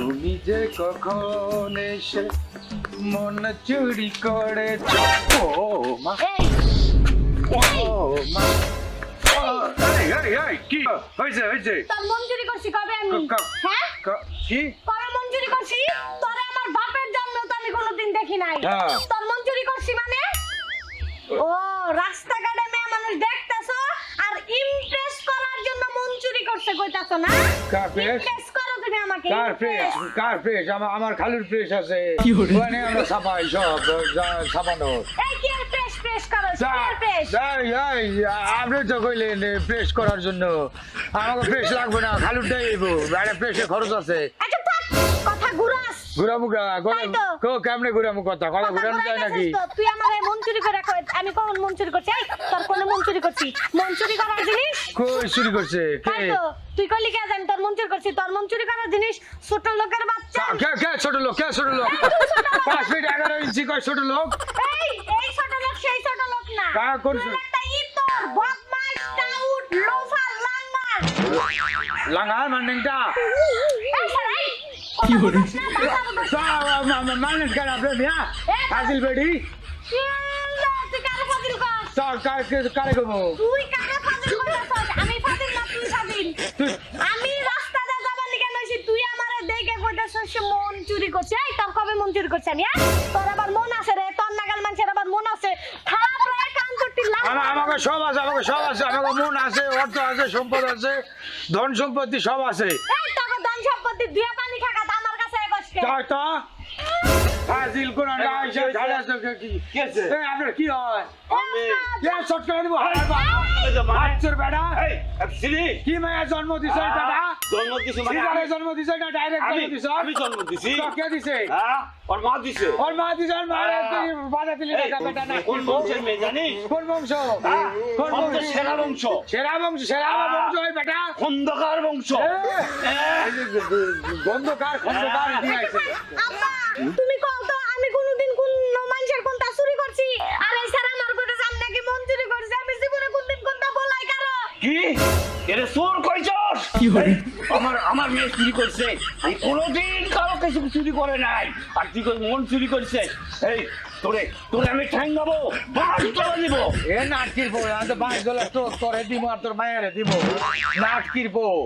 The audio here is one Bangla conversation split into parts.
তুমি যে কখন এসে মন চুরি করেছ? ও মা। ও মা। ও, এই, এই, এই, কি হয়েছে হয়েছে? তোর মঞ্জুরি করছি কবে আমি? ক- ক- হ্যাঁ? ক- কি? কবে মঞ্জুরি করছি? তোরে আমার বাপের জন্ম তো আমি কোনোদিন দেখি নাই। হ্যাঁ। তোর মঞ্জুরি করছি মানে? ও রাস্তাঘাটে মেয়ে মানুষ দেখতেছো আর ইমপ্রেস করার জন্য মঞ্জুরি করছে কইতাছো না? কার ইমপ্রেস করো তুমি কার ফ্রেশ? কার প্রেস আমার আমার খালুর প্রেস আছে। ওখানে আমরা ছাপাই সব ছাপানো। আপনি তো কইলেন প্রেস করার জন্য। আমাকে প্রেস লাগবে না খালুরটাই প্রেসে খরচ আছে। আচ্ছা কথা ঘুরাস তো। কো কেমনে ঘুরামু কথা? কথা ঘুরানো যায় নাকি? তুই আমার মঞ্জুরি করে কই আমি কখন মঞ্জুরি করছি? এই, তোর কোন মঞ্জুরি করছি? মঞ্জুরি করার জিনিস? কই চুরি করছে কে? তাই কইলি কে জানি তোর মঞ্জুরি করছি। তোর মঞ্জুরি করার জিনিস ছোট লোকের বাচ্চা। কে কে ছোট লোক কে ছোট লোক? পাঁচ ফিট এগারো ইঞ্চি কয় ছোট লোক? এই এই ছোট লোক সেই ছোট লোক না। কার কোন তুই ছোট? একটা টাউট লোফার লাঙ্গার লাঙ্গার মান্ডিংটা? এই স্যার এই আমি তুই মন চুরি করছে কবে মন আছে রে নাগাল মানুষের মন আছে সব আছে সব আছে মন আছে আছে সম্পদ আছে, ধন সম্পত্তি সব আছে। এই সম্পত্তি পানি খাকাত আমার কাছে একসকে তাই তো হাসিল কোন আইসা ঝাড়া তো কি? কি আছে? এই আপনার কি হয়? আমি কে শর্ট করে দিব বাচ্চার বেটা এই সিরি কি মায়া জন্ম দিছে এই জন্ম দিছি মানে জন্ম দিছে না ডাইরেক্ট জন্ম দিছে? আমি জন্ম দিছি। কে দিছে? হ্যাঁ? ওর মা দিছে। ওর মা দিছে ওর মা তুই বাধা দিলি না বেটা না কোন বংশের মেয়ে জানিস? কোন বংশ? কোন বংশ? সেরা বংশ? সেরা বংশ সেরা। বংশ ওই বেটা। খন্দকার বংশ। গন্ধকার খন্দকার দিয়ে আইছে। তুমি কও তো আমি কোনোদিন কোন মানুষের কোনটা চুরি করছি? আর এই স্যার আমার কইতে আমি নাকি? মন চুরি করছি আমি জীবনে কোনদিন কোনটা বলাই কারও? কি? এরে চোর কইছস কি বলে? এই, আমার আমার মেয়ে চুরি করছে। আমি কোনোদিন কারও কিছু চুরি করে নাই। আর তুই মন চুরি করছে? এই তোরে তোরে আমি ঠ্যাঙ্গাবো বাস করে দিব। এ নাটকির বউ আমি তো বাঁশ গলা তো তোরে দিব আর তোর মায়েরে দিব। নাটকির বউ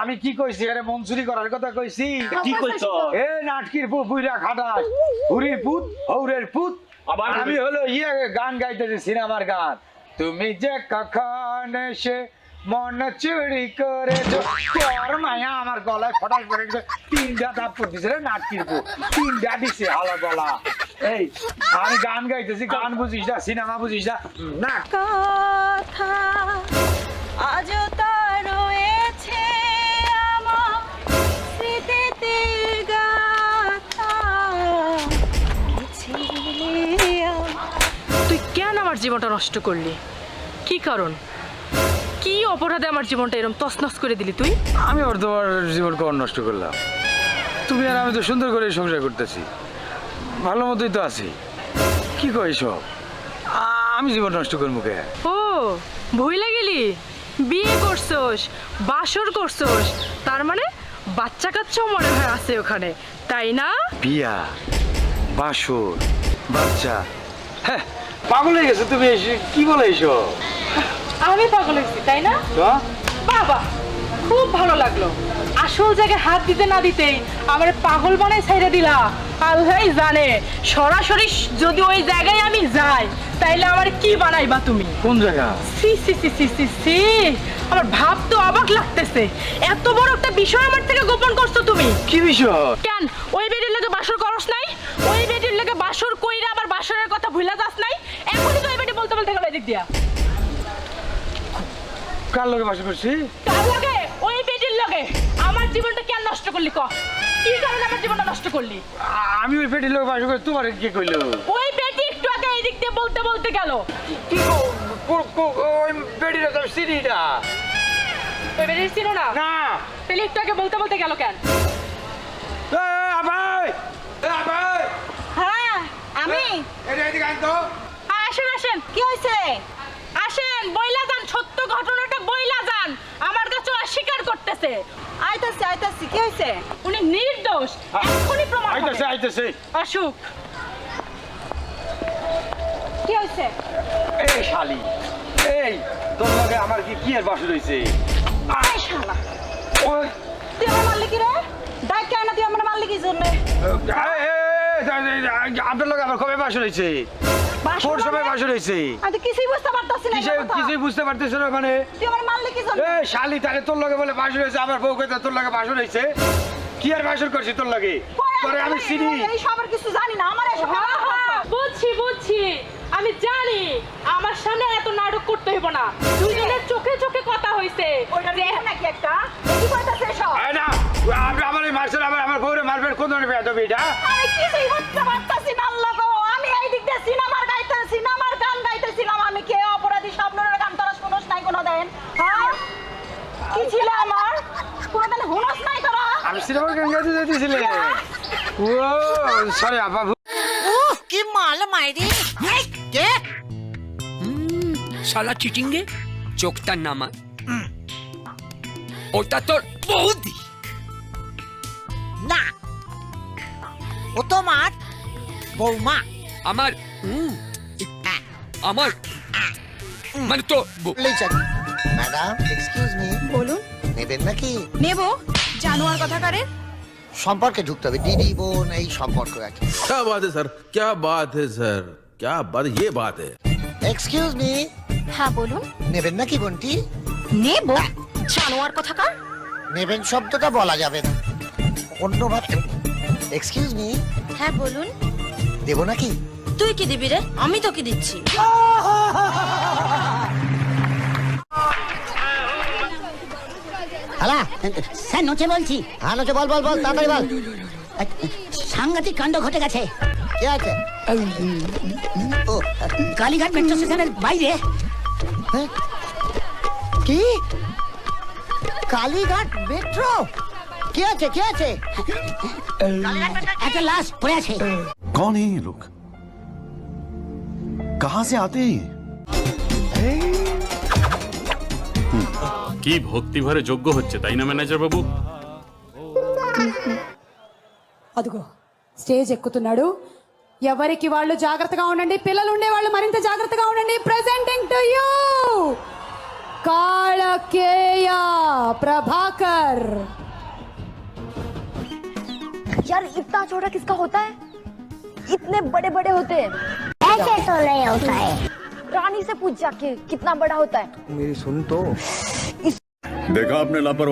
আমি কি কইছি? আরে মনসুরি করার কথা কইছি? কি কইছ? এ নাটকির বউ বুইরা খাটাস। হুরির পুত হৌরের পুত। আবার আমি হলো ইয়ে গান গাইতেছি সিনেমার গান। তুমি যে কখন এসে মন চুরি করে তোর মায়া আমার গলায় ফটাস করে দিছে, তিনটা থাপ্পড় দিছে রে নাটকির বউ। তিনটা দিছে হালা গলা। এই আমি গান গাইতেছি গান বুঝিস না সিনেমা বুঝিস না। না। কথা আজও তা রয়েছে আমার স্মৃতিতে গাথা। তুই কেন আমার জীবনটা নষ্ট করলি? কি কারণ? কি অপরাধে আমার জীবনটা এরকম তছনছ করে দিলি তুই? আমি ওর তোমার জীবন কখন নষ্ট করলাম। তুমি আর আমি তো সুন্দর করে সংসার করতেছি। ভালো মতোই তো আছি। কি কই সব আমি জীবন নষ্ট করব কে? ও ভুইলা গেলি? বিয়ে করছোস বাসর করছোস তার মানে বাচ্চা কাচ্চাও মনে হয় আছে ওখানে তাই না? বিয়া বাসর বাচ্চা। হ্যাঁ পাগল হয়ে গেছে তুমি এসে- কি বলে এইসব আমি পাগল হয়েছি তাই না? বাবা খুব ভালো লাগল। আসল জায়গায় হাত দিতে না দিতেই আমার পাগল বানাই ছাইড়ে দিলা। আল্লাহ জানে সরাসরি যদি ওই জায়গায় আমি যাই তাইলে আমার কি বানাইবা তুমি? কোন জায়গা? সি সি সি সি সি সি। আমার ভাব তো অবাক লাগতেছে। এত বড় একটা বিষয় আমার থেকে গোপন করছ তুমি। কি বিষয়? কেন? ওই বেডির লোকে বাসর করস নাই? ওই বেডির লোকে বাসর কইরা আবার বাসরের কথা ভুলা যাস নাই? এখনই তো ওই বেডি বলতে বলতে গেল এদিক দিয়া। কার লোকে বাসা করছি? কার লগে? ওই বেডির লগে। আমার জীবনটা কেন নষ্ট করলি ক? কি কারণে আমার জীবনটা নষ্ট করলি? আমি ওই পেটির লোক বাসা করি তোমার কি কইলো? ওই বেটি একটু আগে এই দিক দিয়ে বলতে বলতে গেল। কি কো- কো- কো- ওই পেটিটা তো সিঁড়িটা ওই বেটির ছিল না? না। তাহলে একটু আগে বলতে বলতে গেল কেন? এ, আবাই! এ, আবাই! হ্যাঁ আমি। এদিকে, আন তো। আসেন আসেন। কি হয়েছে? আসেন বইলা যান সত্য ঘটনাটা বইলা যান আমার কাছে অস্বীকার করতেছে আইতাছে আইতাছে কি হয়েছে উনি নির্দোষ এখনই প্রমাণ আইতাছে আইতাছে। আইতেছে কি হয়েছে এই শালি এই তোর লগে আমার কি কি এর বাসু রইছে আই শালা। ওই আপনার লগে আমার কবে বাসু কোন সময়? বাসু রইছে আমি তো কিছুই বুঝতে পারতাছি না কিসে কিছুই বুঝতে পারতেছ না মানে? তুই আমার মারলি কি জন্য? এ শালি তাকে তোর লগে বলে বাসু রয়েছে আমার বউ কইতে তোর লগে বাসু রয়েছে কি আর বাসুর করছি তোর লগে? তোরে আমি চিনি। এই সবার কিছু জানি না। আমার এসব হ্যাঁ, হ্যাঁ, বুঝছি বুঝছি। আমি জানি আমার সামনে এত নাটক করতে হইব না। দুজনের চোখে চোখে কথা হইছে। ওইটা নাকি একটা? কি কইতাছে না আপনি আমার মারছেন আমার বউরে মারবেন কোন ধরনের বেয়াদবি এটা? পারতাছি না আল্লাহ গো আমি এই দিক দিয়ে সিনেমার গাইতে সিনেমার গান গাইতেছিলাম আমি কে অপরাধী স্বপ্নের গান তোরা শুনোস নাই কোনো দেন হ্যাঁ কি ছিল আমার কোনোদিন হুনস নাই তোরা আমি সিনেমার গান গাইতে যাইতেছিলে ও সরি আপা ওহ কি মাল মাইরি। কে? শালা চিটিংগে চোখটা নামা। ওটা তোর বৌদি। না ও তোমার বৌমা। আমার উম, আমার মানে তো বৌ- চাকরি ম্যাডাম এক্সকিউজ মি বলুন। নেবেন নাকি? নেব। জানোয়ার কথা কারে সম্পর্কে ঢুকতে হবে দিদি বোন এই সম্পর্ক আর কি क्या बात है सर क्या बात है सर क्या बात ये बात है এক্সকিউজ মি হ্যাঁ বলুন নেবেন নাকি বোনটি নেব জানোয়ার কথা কার নেবেন শব্দটা বলা যাবে না অন্য ভাবে এক্সকিউজ মি হ্যাঁ বলুন দেবো নাকি তুই কি দিবি রে আমি তোকে দিচ্ছি হালা স্যার নোচে বলছি হ্যাঁ নচে বল বল বল তাড়াতাড়ি বল সাংঘাতিক কাণ্ড ঘটে গেছে কি আছে ও কালীঘাট মেট্রো স্টেশনের বাইরে হ্যাঁ? কি কালীঘাট মেট্রো কি আছে কি আছে একটা লাশ পড়ে আছে कौन है ये लोग कहाँ से आते हैं ये? কি ভক্তিভরে যোগ্য হচ্ছে তাই না ম্যানেজার బాబు అదిగో స్టేజ్ ఎక్కుతున్నాడు ఎవరికి వాళ్ళు జాగ్రత్తగా ఉండండి పిల్లలు ఉండే వాళ్ళు మరింత జాగ్రత్తగా ఉండండి presenting to you Kalakeya Prabhakar यार इतना छोटा किसका होता है इतने बड़े बड़े होते हैं ऐसे तो नहीं होता है रानी से पूछ जाके कितना बड़ा होता है देखा आपने लापरवाही।